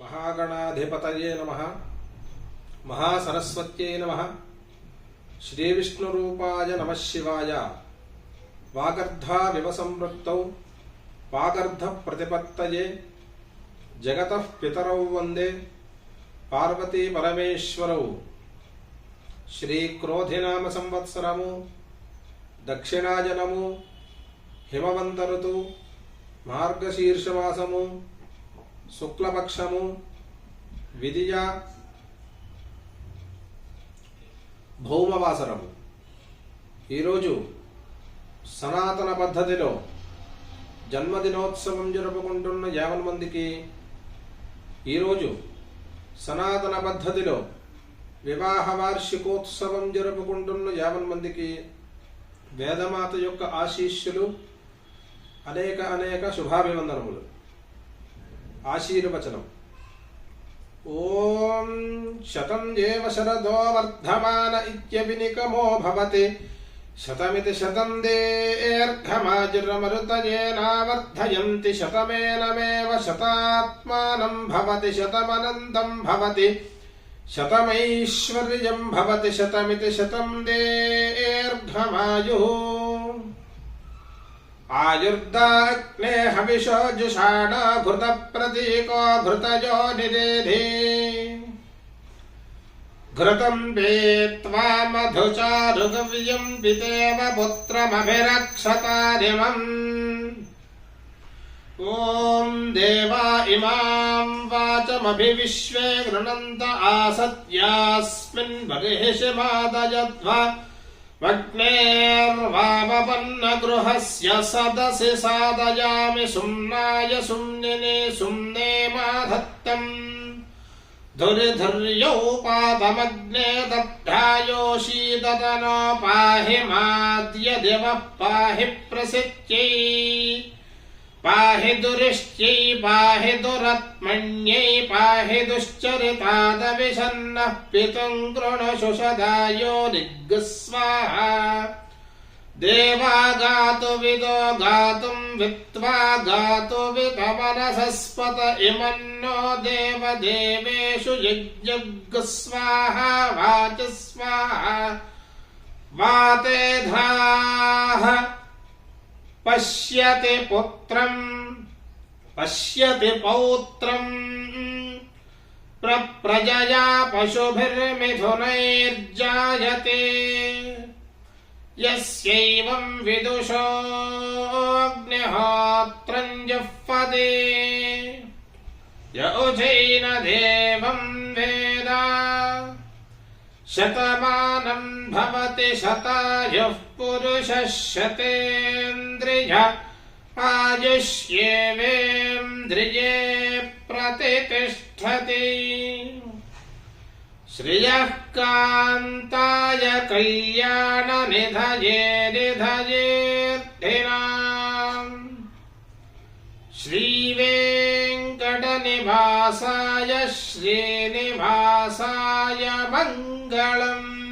మహాగణాధిపతయే నమ. మహాసరస్వత్యై నమ. శ్రీవిష్ణురూపాయ నమ శివాయ. వాగర్ధావివ సంవృక్తౌ. వాగర్ధ ప్రతిపత్తయే జగత పితరౌ వందే. పార్వతీ పరమేశ్వరౌ శ్రీక్రోధినామ సంవత్సరము. దక్షిణాజనము హిమవంత ఋతు మార్గశీర్షమాసము శుక్లపక్షము విదియ భౌమవాసరము ఈరోజు సనాతన పద్ధతిలో జన్మదినోత్సవం జరుపుకుంటున్న యావన్ మందికి ఈరోజు సనాతన పద్ధతిలో వివాహ వార్షికోత్సవం జరుపుకుంటున్న యావన్ మందికి వేదమాత యొక్క ఆశీస్సులు అనేక అనేక శుభాభివందనములు. ఆశీర్వచనం. ఓం శతం దేవ శరదో వర్ధమాన ఇత్యభినికమో భవతి. శతమితి శతం దీర్ఘమాజురమరుతయేనావర్ధయంతి శతమేనమేవ శతాత్మానం భవతి. శతమనంతం భవతి. శతమైశ్వర్యం భవతి. శతమితి శతం దేర్ఘమాయు. आयुर्दाग्ने हविषो जुषाण घृतप्रतीको घृतयो निरेधि घृतम् पीत्वा मधुचारुगव्यम् पितेव पुत्रमभिरक्षतारिमम् ॐ देवा इमाम् वाचमभिविश्वे गृणन्त आसत्यास्मिन् वग्नेर्वामपन्नगृहस्य सदसि सादयामि सुम्नाय सुम्निने सुम्ने माधत्तम्। धुरिधुर्यौ पादमग्ने दग्धायोषीदतनो पाहि माद्य दिवः पाहि प्रसिद्ध्यै पाहि दुरिष्ट्यै पाहि दुरत्मन्यै, पाहि दुश्चरितादविषन्नः पितुम् कृणुषु सदायो दिग्स्वाहा देवा गातु विदो गातुम् वित्त्वा गातु वितमनसस्पत इमन्नो देवदेवेषु यज्ञस्वाहा वाच स्वाहा वाते धाः पश्यति पुत्रम्। पश्यति पौत्रम्। प्रप्रजया पशुभिर्मिथुनैर्जायते। यस्यैवम् विदुषोऽग्निहोत्रम् जुह्वते य उजैन देवम् वेद। शतमानम् भवति शतायुः पुरुषः शतेन्द्रिय आयुष्येवेन्द्रिये प्रतितिष्ठति। श्रियः कान्ताय कल्याणनिधये निधयेऽर्थिनाम् श्रीवेङ्कटनिवासाय श्रीनिवासाय मङ्गलम्।